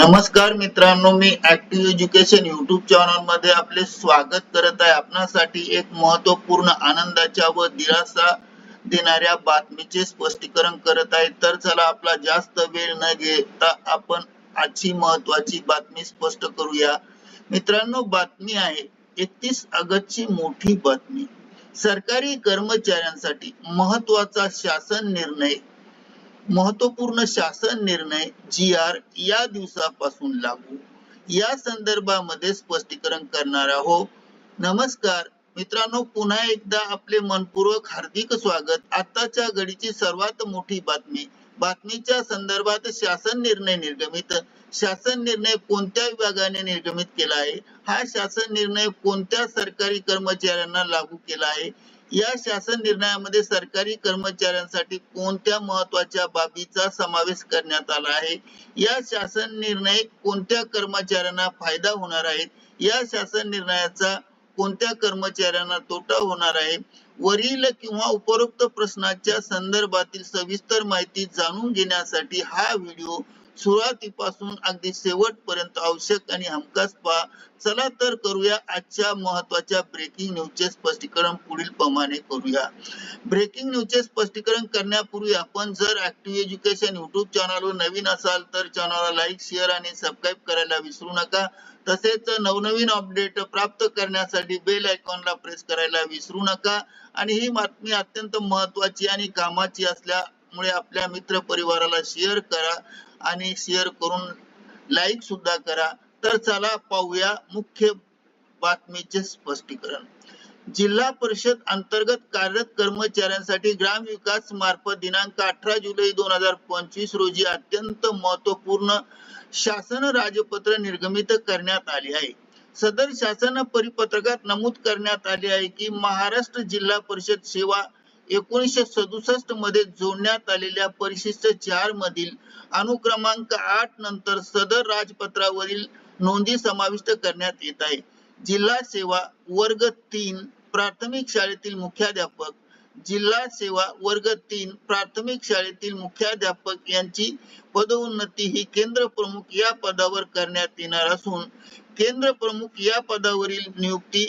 नमस्कार मित्रांनो मी ऍक्टिव्ह एज्युकेशन युट्यूब चॅनलमध्ये आपले स्वागत करत आहे. आपणासाठी एक महत्त्वपूर्ण आनंदाच्या व दिलासा देणाऱ्या बातमीचे स्पष्टीकरण करत आहे. तर चला आपला जास्त वेळ न घेता आपण आजची महत्वाची बातमी स्पष्ट करूया. मित्रांनो बातमी आहे एकतीस ऑगस्टची मोठी बातमी. सरकारी कर्मचाऱ्यांसाठी महत्त्वाचा शासन निर्णय महत्त्वपूर्ण शासन निर्णय जी आर या दिवसापासून लागू. या संदर्भामध्ये स्पष्टीकरण करणार आहोत. नमस्कार. मित्रांनो पुन्हा एकदा आपले मनपूर्वक हार्दिक स्वागत. आताच्या घडीची सर्वात मोठी बातमी बातमीच्या संदर्भात शासन निर्णय निर्गमित. शासन निर्णय कोणत्या विभागाने निर्गमित केला आहे? हा शासन निर्णय कोणत्या सरकारी कर्मचाऱ्यांना लागू केला आहे? या शासन निर्णयामध्ये सरकारी कर्मचाऱ्यांसाठी कोणत्या महत्त्वाच्या बाबीचा समावेश करण्यात आला आहे? या शासन निर्णय कोणत्या कर्मचाऱ्यांना फायदा होणार आहे? या शासन निर्णयाचा कोणत्या कर्मचाऱ्यांना तोटा होणार आहे? वरील किंवा उपरोक्त प्रश्नाच्या संदर्भातील सविस्तर माहिती जाणून घेण्यासाठी हा व्हिडिओ सुरुवातीपासून अगदी शेवटपर्यंत आवश्यक आणि हमखास पहा. चला तर करूया आजच्या महत्त्वाच्या ब्रेकिंग न्यूजचे स्पष्टीकरण पुढील प्रमाणे करूया. ब्रेकिंग न्यूजचे स्पष्टीकरण करण्यापूर्वी आपण जर ऍक्टिव्ह एज्युकेशन युट्यूब चॅनलवर नवीन असाल तर चॅनलला लाईक शेअर आणि सबस्क्राईब करायला विसरू नका. तसेच नवनवीन अपडेट प्राप्त करण्यासाठी बेल आयकॉनला प्रेस करायला विसरू नका. आणि ही बातमी अत्यंत महत्वाची आणि कामाची असल्या मुळे आपल्या मित्र परिवाराला शेअर करा आणि शेअर करून लाईक सुद्धा करा. तर चला पाहूया मुख्य बातमीचे स्पष्टीकरण. जिल्हा परिषद अंतर्गत कार्यरत कर्मचाऱ्यांसाठी ग्राम विकास मार्फत दिनांक अठरा जुलै दोन हजार पंचवीस रोजी अत्यंत महत्त्वपूर्ण शासन राजपत्र निर्गमित करण्यात आले आहे. सदर शासन परिपत्रकात नमूद करण्यात आले आहे की महाराष्ट्र जिल्हा परिषद सेवा एकोणीसशे सदुसष्टमध्ये जोडण्यात आलेल्या परिशिष्ट चार मधील अनुक्रमांक आठ नंतर सदर राजपत्रावरील नोंदी समाविष्ट करण्यात येत आहे. जिल्हा सेवा वर्ग तीन प्राथमिक शाळेतील मुख्याध्यापक. जिल्हा सेवा वर्ग तीन प्राथमिक शाळेतील मुख्याध्यापक यांची पदोन्नती ही केंद्र प्रमुख या पदावर करण्यात येणार असून केंद्र प्रमुख या पदावरील नियुक्ती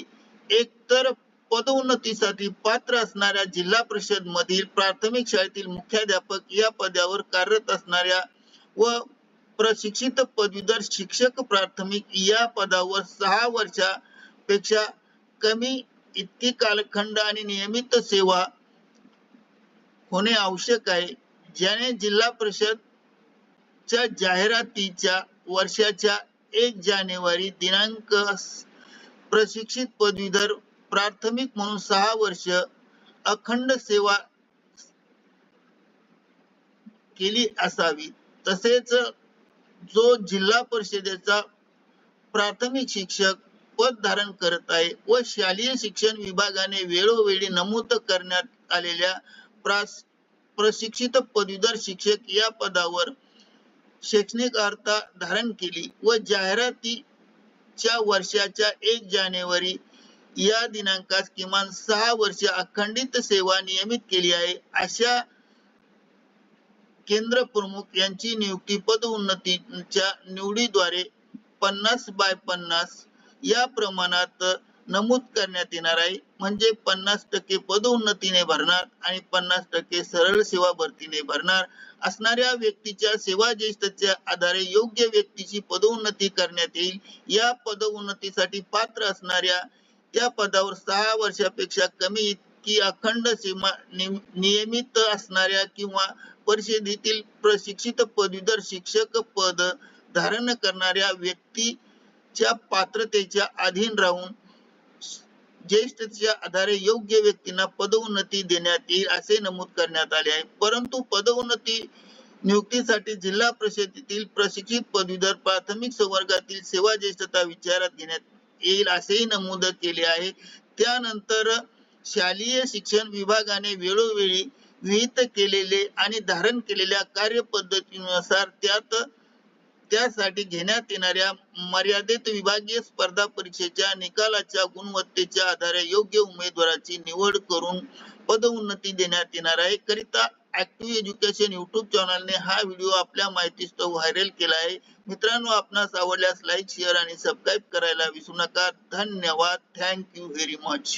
एकतर पदोन्नतीसाठी पात्र असणाऱ्या जिल्हा परिषद मधील प्राथमिक शाळेतील मुख्याध्यापक या पदावर कार्यरत असणाऱ्या व प्रशिक्षित पदवीधर शिक्षक प्राथमिक या पदावर सहा वर्षापेक्षा कमी इतकी कालखंड आणि नियमित सेवा होणे आवश्यक आहे. ज्याने जिल्हा परिषद च्या जाहिरातीच्या वर्षाच्या एक जानेवारी दिनांक प्रशिक्षित पदवीधर प्राथमिक म्हणून सहा वर्ष अखंड सेवा केली असावी. तसेच जो जिल्हा परिषदेचा प्राथमिक शिक्षक पद धारण करत आहे व शालेय शिक्षण विभागाने वेळोवेळी नमूद करण्यात आलेल्या प्रशिक्षित पदवीधर शिक्षक या पदावर शैक्षणिक अर्हता धारण केली व जाहिरातीच्या वर्षाच्या एक जानेवारी या दिनांकास किमान सहा वर्ष अखंडित सेवा नियमित केली आहे. अशा केंद्र प्रमुख यांची नियुक्ती पद उन्नतीच्या निवडीद्वारे पन्नास बाय पन्नास या प्रमाणात नमूद करण्यात येणार आहे. म्हणजे पन्नास टक्के पदोन्नतीने भरणार आणि पन्नास टक्के सरळ सेवा भरतीने भरणार. असणाऱ्या व्यक्तीच्या सेवा ज्येष्ठच्या आधारे योग्य व्यक्तीची पदोन्नती करण्यात येईल. या पदोन्नतीसाठी पात्र असणाऱ्या या पदावर सहा वर्षापेक्षा कमी इतकी अखंड सीमा नियमित असणाऱ्या किंवा परिषदेतील प्रशिक्षित पदवीधर शिक्षक पद धारण करणाऱ्या व्यक्तीच्या पात्रतेच्या अधीन राहून ज्येष्ठतेच्या आधारे योग्य व्यक्तींना पदोन्नती देण्यात येईल असे नमूद करण्यात आले आहे. परंतु पदोन्नती नियुक्तीसाठी जिल्हा परिषदेतील प्रशिक्षित पदवीधर प्राथमिक संवर्गातील सेवा ज्येष्ठता विचारात घेण्यात येईल असेही नमूद केले आहे. त्यानंतर शालेय शिक्षण विभागाने वेळोवेळी विहित केलेले आणि धारण केलेल्या कार्यपद्धतीनुसार त्यात त्यासाठी घेण्यात येणाऱ्या मर्यादित विभागीय स्पर्धा परीक्षेच्या निकालाच्या गुणवत्तेच्या आधारे योग्य उमेदवाराची निवड करून पदोन्नती देण्यात येणार आहे. करिता ऍक्टिव्ह एज्युकेशन युट्यूब चॅनलने हा व्हिडिओ आपल्या माहितीस्तव व्हायरल केला आहे. मित्रांनो आपणास आवडल्यास लाईक शेअर आणि सबस्क्राईब करायला विसरू नका. धन्यवाद. Thank you very much